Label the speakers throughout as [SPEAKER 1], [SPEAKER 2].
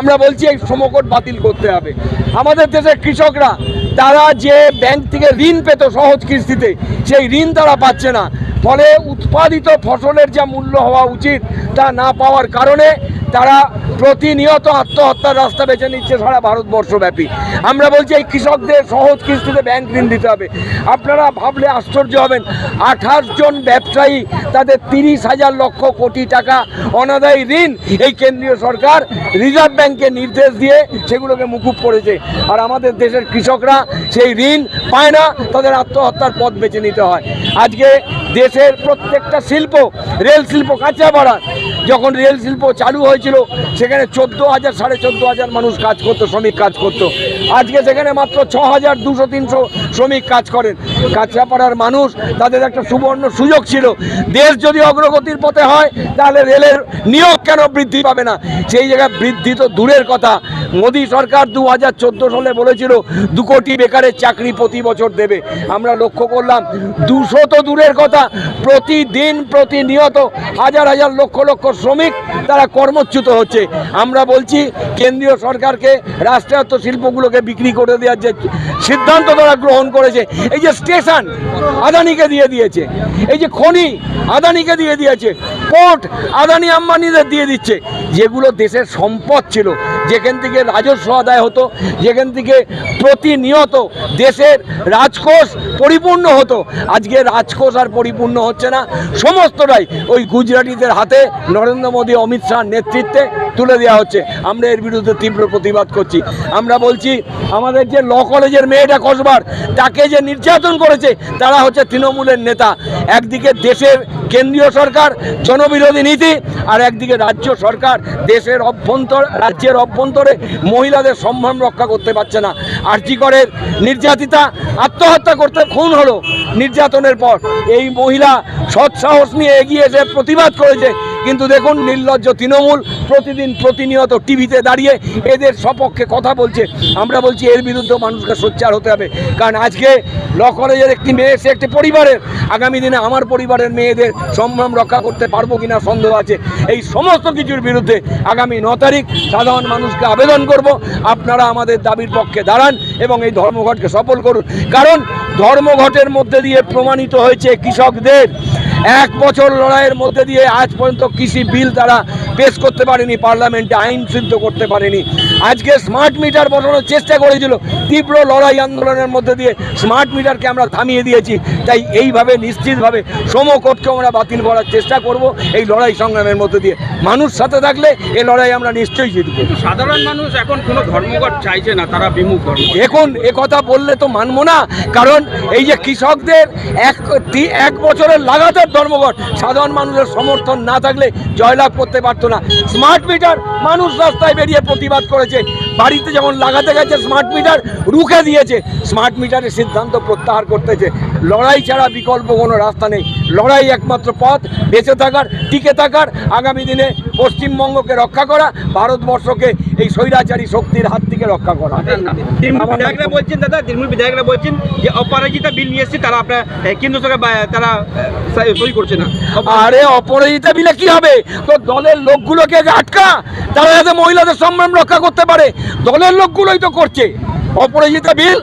[SPEAKER 1] আমরা বলছি এই সমকট বাতিল করতে হবে। আমাদের দেশের কৃষকরা, তারা যে ব্যাংক থেকে ঋণ পেত সহজ কিস্তিতে, সেই ঋণ তারা পাচ্ছে না। ফলে উৎপাদিত ফসলের যা মূল্য হওয়া উচিত, তা না পাওয়ার কারণে তারা প্রতিনিয়ত আত্মহত্যার রাস্তা বেছে নিচ্ছে সারা ভারতবর্ষব্যাপী। আমরা বলছি এই কৃষকদের সহজ কিস্তিতে ব্যাংক ঋণ দিতে হবে। আপনারা ভাবলে আশ্চর্য হবেন, আঠাশ জন ব্যবসায়ী তাদের তিরিশ হাজার লক্ষ কোটি টাকা অনাদায়ী ঋণ এই কেন্দ্রীয় সরকার রিজার্ভ ব্যাংকে নির্দেশ দিয়ে সেগুলোকে মুকুব করেছে। আর আমাদের দেশের কৃষকরা সেই ঋণ পায় না, তাদের আত্মহত্যার পথ বেছে নিতে হয়। আজকে দেশের প্রত্যেকটা শিল্প, রেল শিল্প কাঁচাপাড়া যখন রেল শিল্প চালু হয়েছিল, সেখানে চোদ্দ হাজার, সাড়ে চোদ্দ হাজার মানুষ কাজ করতো, শ্রমিক কাজ করতো। আজকে সেখানে মাত্র ছ হাজার দুশো, তিনশো শ্রমিক কাজ করেন। কাঁচাপাড়ার মানুষ, তাদের একটা সুবর্ণ সুযোগ ছিল। দেশ যদি অগ্রগতির পথে হয়, তাহলে রেলের নিয়োগ কেন বৃদ্ধি পাবে না? সেই জায়গায় বৃদ্ধি তো দূরের কথা। মোদী সরকার দু হাজার চোদ্দ সালে বলেছিল, দু কোটি বেকারের চাকরি প্রতি বছর দেবে। আমরা লক্ষ্য করলাম, দুশো তো দূরের কথা। প্রতিদিন প্রতিনিয়ত হাজার হাজার লক্ষ লক্ষ শ্রমিক তারা কর্মচ্যুত হচ্ছে। আমরা বলছি, কেন্দ্রীয় সরকারকে, রাষ্ট্রায়ত্ত শিল্পগুলোকে বিক্রি করে দেওয়ার যে সিদ্ধান্ত তারা গ্রহণ করেছে, এই যে স্টেশন আদানিকে দিয়ে দিয়েছে। এই যে খনি আদানিকে দিয়ে দিয়েছে পোর্ট আদানি আম্বানিদের দিয়ে দিচ্ছে। যেগুলো দেশের সম্পদ ছিল, যেখান থেকে রাজস্ব আদায় হতো, যেখান থেকে প্রতিনিয়ত দেশের রাজকোষ পরিপূর্ণ হতো। আজকে রাজকোষ আর পরিপূর্ণ হচ্ছে না, সমস্তটাই ওই গুজরাটিদের হাতে নরেন্দ্র মোদী, অমিত শাহর নেতৃত্বে তুলে দেওয়া হচ্ছে। আমরা এর বিরুদ্ধে তীব্র প্রতিবাদ করছি। আমরা বলছি, আমাদের যে ল কলেজের মেয়েটা কসবার, তাকে যে নির্যাতন করেছে, তারা হচ্ছে তৃণমূলের নেতা। একদিকে দেশের কেন্দ্রীয় সরকার, জনবিরোধী নীতি, আর একদিকে রাজ্য সরকার, দেশের অভ্যন্তর, রাজ্যের অভ্যন্তরে মহিলাদের সম্মান রক্ষা করতে পারছে না। আর্জিকরের নির্যাতিতা, আত্মহত্যা করতে খুন হলো নির্যাতনের পর। এই মহিলা সৎসাহস নিয়ে এগিয়ে এসে প্রতিবাদ করেছে কিন্তু দেখুন নির্লজ্জ তৃণমূল প্রতিদিন প্রতিনিয়ত টিভিতে দাঁড়িয়ে এদের সপক্ষে কথা বলছে। আমরা বলছি এর বিরুদ্ধে মানুষকে সোচ্চার হতে হবে। কারণ আজকে ল কলেজের একটি মেয়ে, সে একটি পরিবারের। আগামী দিনে আমার পরিবারের মেয়েদের সম্ভ্রম রক্ষা করতে পারব কিনা সন্দেহ আছে। এই সমস্ত কিছুর বিরুদ্ধে আগামী ন তারিখ সাধারণ মানুষকে আবেদন করব। আপনারা আমাদের দাবির পক্ষে দাঁড়ান এবং এই ধর্মঘটকে সফল করুন। কারণ ধর্মঘটের মধ্যে দিয়ে প্রমাণিত হয়েছে কৃষকদের এক বছর লড়াইয়ের মধ্যে দিয়ে আজ পর্যন্ত কৃষি বিল তারা পেশ করতে পারেনি, পার্লামেন্টে আইন সিদ্ধ করতে পারেনি। আজকে স্মার্ট মিটার বসানোর চেষ্টা করেছিল। তীব্র লড়াই আন্দোলনের মধ্যে দিয়ে স্মার্ট মিটারকে আমরা থামিয়ে দিয়েছি। তাই এইভাবে নিশ্চিতভাবে সমকোটকে আমরা বাতিল করার চেষ্টা করব এই লড়াই সংগ্রামের মধ্যে দিয়ে। মানুষ সাথে থাকলে এই লড়াই আমরা নিশ্চয়ই জিতব।
[SPEAKER 2] সাধারণ মানুষ এখন কোনো ধর্মঘট চাইছে না তারা বিমুখ
[SPEAKER 1] এখন এ কথা বললে তো মানবো না কারণ এই যে কৃষকদের এক এক বছরের লাগাতার ধর্মঘট সাধারণ মানুষের সমর্থন না থাকলে জয়লাভ করতে পারতো না। স্মার্ট মিটার মানুষ রাস্তায় বেরিয়ে প্রতিবাদ করেছে। বাড়িতে যেমন লাগাতে গেছে স্মার্ট মিটার রুখে দিয়েছে। স্মার্ট মিটারের সিদ্ধান্ত প্রত্যাহার করতেছে। লড়াই ছাড়া বিকল্প কোনো রাস্তা নেই। লড়াই একমাত্র পথ, বেঁচে থাকার, টিকে থাকার। আগামী দিনে পশ্চিমবঙ্গকে রক্ষা করা ভারতবর্ষকে এই স্বৈরাচারী শক্তির হাত থেকে রক্ষা করা।
[SPEAKER 2] বিধায়করা বলছেন দাদা তৃণমূল বিধায়করা বলছেন যে অপরাজিতা বিল নিয়ে এসছে তারা আপনার কেন্দ্র সরকার তারা সই- করছে না।
[SPEAKER 1] আরে অপরাজিতা বিলে কি হবে? তো দলের লোকগুলোকে আগে আটকা তারা যাতে মহিলাদের সম্মান রক্ষা করতে পারে। দলের লোকগুলোই তো করছে। অপরাজিতা বিল?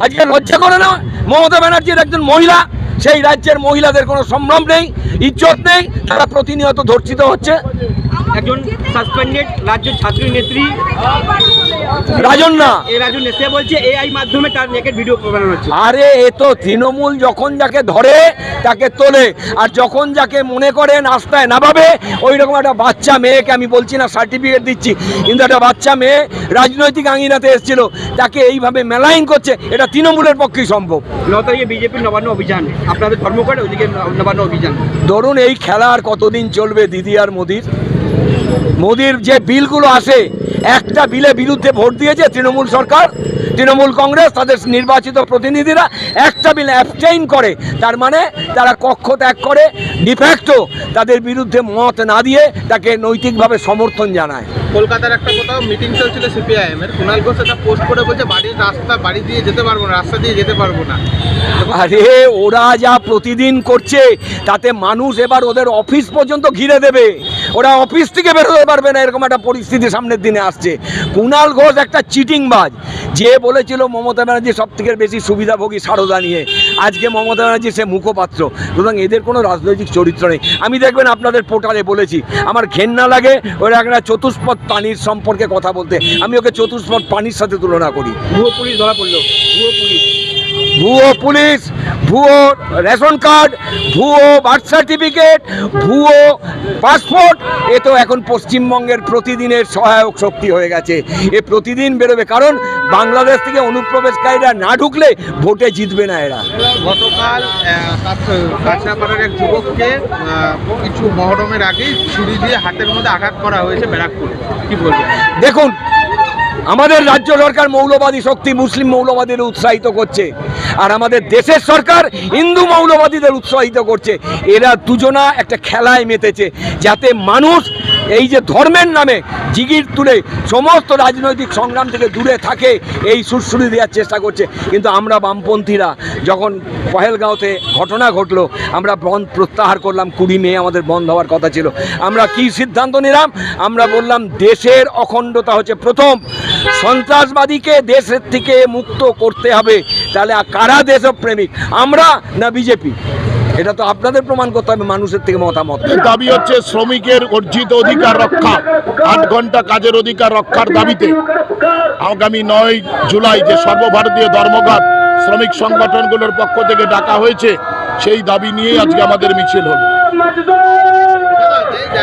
[SPEAKER 1] আজকে লজ্জা করে না? মমতা ব্যানার্জির একজন মহিলা সেই রাজ্যের মহিলাদের কোনো সম্ভ্রম নেই। ইজ্জত নেই তারা প্রতিনিয়ত ধর্ষিত হচ্ছে।
[SPEAKER 2] একজন সাসপেন্ডেড রাজ্য ছাত্রী নেত্রী।
[SPEAKER 1] রাজন্না
[SPEAKER 2] এই রাজু সে বলছে এআই মাধ্যমে তার নেকের ভিডিও বানানো হচ্ছে।
[SPEAKER 1] আরে এ তো তৃণমূল যখন যাকে ধরে তাকে তোলে। আর যখন যাকে মনে করে নাস্তায় নামাবে ওই রকম একটা বাচ্চা মেয়েকে আমি বলছি না সার্টিফিকেট দিচ্ছি। কিন্তু একটা বাচ্চা মেয়ে রাজনৈতিক আঙিনাতে এসেছিল তাকে এইভাবে মেলাইন করছে এটা তৃণমূলের পক্ষেই সম্ভব।
[SPEAKER 2] ন তারিখে বিজেপির নবান্ন অভিযান আপনাদের ধর্মঘট ওইদিকে নবান্ন অভিযান।
[SPEAKER 1] ধরুন এই খেলা আর কতদিন চলবে দিদি আর মোদির? মোদির যে বিলগুলো আসে একটা বিলে বিরুদ্ধে ভোট দিয়েছে তৃণমূল সরকার তৃণমূল কংগ্রেস তাদের নির্বাচিত প্রতিনিধিরা একটা বিল অ্যাবস্টেইন করে। তার মানে তারা কক্ষ ত্যাগ করে ডিফ্যাক্টো তাদের বিরুদ্ধে মত না দিয়ে তাকে নৈতিকভাবে সমর্থন জানায়।
[SPEAKER 3] কলকাতার একটা কোথাও মিটিং চলছিল সিপিআইএম এর। কুণাল ঘোষ একটা পোস্ট করে বলছে বাড়ির রাস্তা বাড়ি দিয়ে যেতে পারব না রাস্তা দিয়ে যেতে পারব না।
[SPEAKER 1] আরে ওরা যা প্রতিদিন করছে তাতে মানুষ এবার ওদের অফিস পর্যন্ত ঘিরে দেবে। ওরা অফিস থেকে বেরোতে পারবে না, এরকম একটা পরিস্থিতি সামনের দিনে আসছে। কুণাল ঘোষ একটা চিটিং চিটিংবাজ, যে বলেছিল মমতা ব্যানার্জি সব থেকে বেশি সুবিধাভোগী সারদা নিয়ে। আজকে মমতা ব্যানার্জি সে মুখপাত্র, সুতরাং এদের কোনো রাজনৈতিক চরিত্র নেই। আমি দেখবেন আপনাদের পোর্টালে বলেছি, আমার ঘেন্না লাগে ওরা একটা চতুষ্পদ প্রাণীর সম্পর্কে কথা বলতে। আমি ওকে চতুষ্পদ প্রাণীর সাথে তুলনা করি।
[SPEAKER 2] ভুয়ো পুলিশ ধরা পড়ল ভুয়ো পুলিশ।
[SPEAKER 1] ভুয়ো পুলিশ ভুয়ো রেশন কার্ড ভুয়ো বার্থ সার্টিফিকেট ভুয়ো পাসপোর্ট। এ তো এখন পশ্চিমবঙ্গের প্রতিদিনের সহায়ক শক্তি হয়ে গেছে। এ প্রতিদিন বেরোবে কারণ বাংলাদেশ থেকে অনুপ্রবেশকারীরা না ঢুকলে ভোটে জিতবে না এরা।
[SPEAKER 3] গতকাল কাছড়াপাড়ার এক যুবককে কিছু মহরমের আগেই ছুরি দিয়ে হাতের মধ্যে আঘাত করা হয়েছে ব্যারাকপুরে। কি বলবেন?
[SPEAKER 1] দেখুন আমাদের রাজ্য সরকার মৌলবাদী শক্তি মুসলিম মৌলবাদীদের উৎসাহিত করছে। আর আমাদের দেশের সরকার হিন্দু মৌলবাদীদের উৎসাহিত করছে। এরা দুজনা একটা খেলায় মেতেছে, যাতে মানুষ এই যে ধর্মের নামে জিগির তুলে সমস্ত রাজনৈতিক সংগ্রাম থেকে দূরে থাকে, এই সুরসুরি দেওয়ার চেষ্টা করছে। কিন্তু আমরা বামপন্থীরা যখন পহেলগাঁওতে ঘটনা ঘটলো, আমরা বন্ধ প্রত্যাহার করলাম, কুড়ি মে আমাদের বন্ধ হওয়ার কথা ছিল। আমরা কি সিদ্ধান্ত নিলাম? আমরা বললাম, দেশের অখণ্ডতা হচ্ছে প্রথম। সন্ত্রাসবাদীকে দেশের থেকে মুক্ত করতে হবে। তাহলে কারা দেশপ্রেমিক? আমরা না বিজেপি? এটা তো আপনাদের প্রমাণ করতে হবে, মানুষের থেকে মতামত।
[SPEAKER 4] দাবি হচ্ছে শ্রমিকের অর্জিত অধিকার রক্ষা, আট ঘণ্টা কাজের অধিকার রক্ষার দাবিতে। আগামী নয় জুলাই যে সর্বভারতীয় ধর্মঘট শ্রমিক সংগঠনগুলোর পক্ষ থেকে ডাকা হয়েছে, সেই দাবি নিয়ে আজকে আমাদের মিছিল হলো।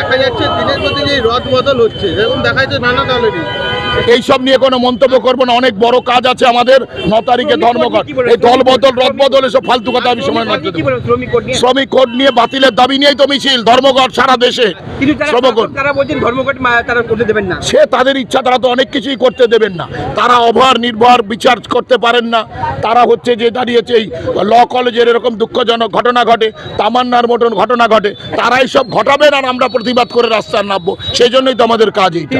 [SPEAKER 3] দেখা যাচ্ছে দিনের প্রতি যে রদ বদল হচ্ছে। যেরকম দেখা যাচ্ছে নানা দলেরই
[SPEAKER 4] এইসব নিয়ে কোনো মন্তব্য করব না অনেক বড় কাজ আছে আমাদের। ন তারিখে ধর্মঘট। এই দল বদল রদ বদল এসব ফালতু কথা আমি সময় নষ্ট
[SPEAKER 2] শ্রমিক কোড নিয়ে
[SPEAKER 4] বাতিলের দাবি নিয়েই তো মিছিল ধর্মঘট সারা দেশে। সে তাদের ইচ্ছা তারা তো অনেক কিছুই করতে দেবেন না। তারা অভার নির্ভর বিচার করতে পারেন না। তারা হচ্ছে যে দাঁড়িয়েছে এই ল কলেজের এরকম দুঃখজনক ঘটনা ঘটে তামান্নার মতন ঘটনা ঘটে। তারাই সব ঘটাবেন আর আমরা প্রতিবাদ করে রাস্তায় নামবো সেই জন্যই তো আমাদের কাজ এইটা।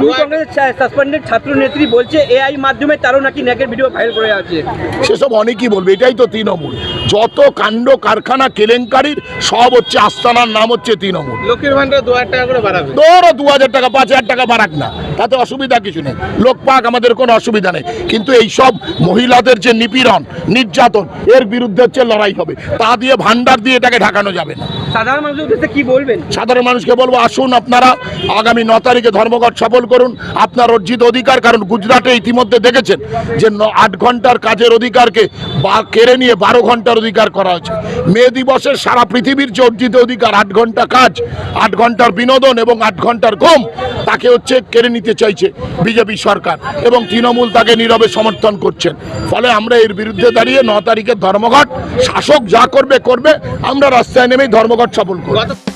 [SPEAKER 2] সাসপেন্ডেড ছাত্র নেত্রী বলছে এআই মাধ্যমে তারও নাকি ন্যাকের ভিডিও ফাইল করে আছে।
[SPEAKER 4] সেসব অনেকেই বলবে এটাই তো তৃণমূল। যত কাণ্ড কারখানা কেলেঙ্কারির সব হচ্ছে আস্তানার নাম হচ্ছে তৃণমূল।
[SPEAKER 3] লক্ষ্মীর ভান্ডার দু হাজার টাকা করে বাড়াবে।
[SPEAKER 4] তোরও দু হাজার টাকা পাঁচ হাজার টাকা বাড়াক না তাতে অসুবিধা কিছু নেই। লোক পাক আমাদের কোনো অসুবিধা নেই। কিন্তু এই সব মহিলাদের যে নিপীড়ন নির্যাতন এর বিরুদ্ধে হচ্ছে লড়াই হবে। তা দিয়ে ভান্ডার দিয়ে এটাকে ঢাকানো যাবে না।
[SPEAKER 2] সাধারণ মানুষের উদ্দেশ্যে কি বলবেন?
[SPEAKER 4] সাধারণ মানুষকে বলব আসুন আপনারা আগামী ন তারিখে ধর্মঘট সফল করুন। আপনার অর্জিত অধিকার কারণ গুজরাটে ইতিমধ্যে দেখেছেন যে আট ঘণ্টার কাজের অধিকারকে বা কেড়ে নিয়ে বারো ঘণ্টার অধিকার করা হয়েছে মে দিবসের সারা পৃথিবীর যে অর্জিত অধিকার, আট ঘণ্টা কাজ, আট ঘণ্টার বিনোদন এবং আট ঘণ্টার ঘুম, তাকে হচ্ছে কেড়ে নিতে চাইছে বিজেপি সরকার এবং তৃণমূল তাকে নীরবে সমর্থন করছেন। ফলে আমরা এর বিরুদ্ধে দাঁড়িয়ে ন তারিখের ধর্মঘট, শাসক যা করবে করবে, আমরা রাস্তায় নেমেই ধর্মঘট সফল করব।